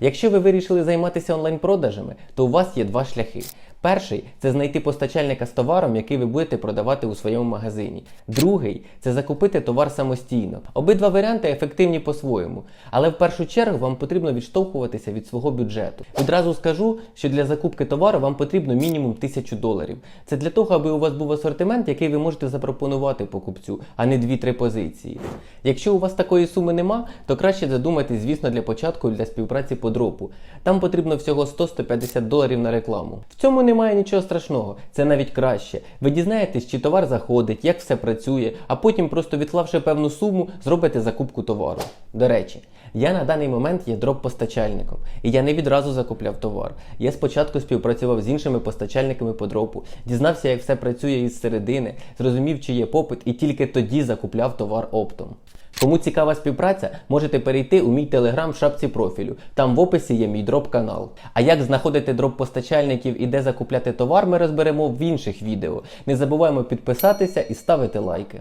Якщо ви вирішили займатися онлайн-продажами, то у вас є два шляхи. Перший це знайти постачальника з товаром, який ви будете продавати у своєму магазині. Другий це закупити товар самостійно. Обидва варіанти ефективні по-своєму, але в першу чергу вам потрібно відштовхуватися від свого бюджету. Одразу скажу, що для закупки товару вам потрібно мінімум 1000 доларів. Це для того, аби у вас був асортимент, який ви можете запропонувати покупцю, а не 2-3 позиції. Якщо у вас такої суми нема, то краще задумайтесь, звісно, для початку для співпраці по дропу. Там потрібно всього 100-150 доларів на рекламу. В цьому немає нічого страшного, це навіть краще. Ви дізнаєтесь, чи товар заходить, як все працює, а потім, просто відклавши певну суму, зробите закупку товару. До речі, я на даний момент є дроп-постачальником, і я не відразу закупляв товар. Я спочатку співпрацював з іншими постачальниками по дропу, дізнався, як все працює із середини, зрозумів, чи є попит, і тільки тоді закупляв товар оптом. Кому цікава співпраця, можете перейти у мій телеграм в шапці профілю. Там в описі є мій дроп-канал. А як знаходити дроп-постачальників і де закупляти товар, ми розберемо в інших відео. Не забуваємо підписатися і ставити лайки.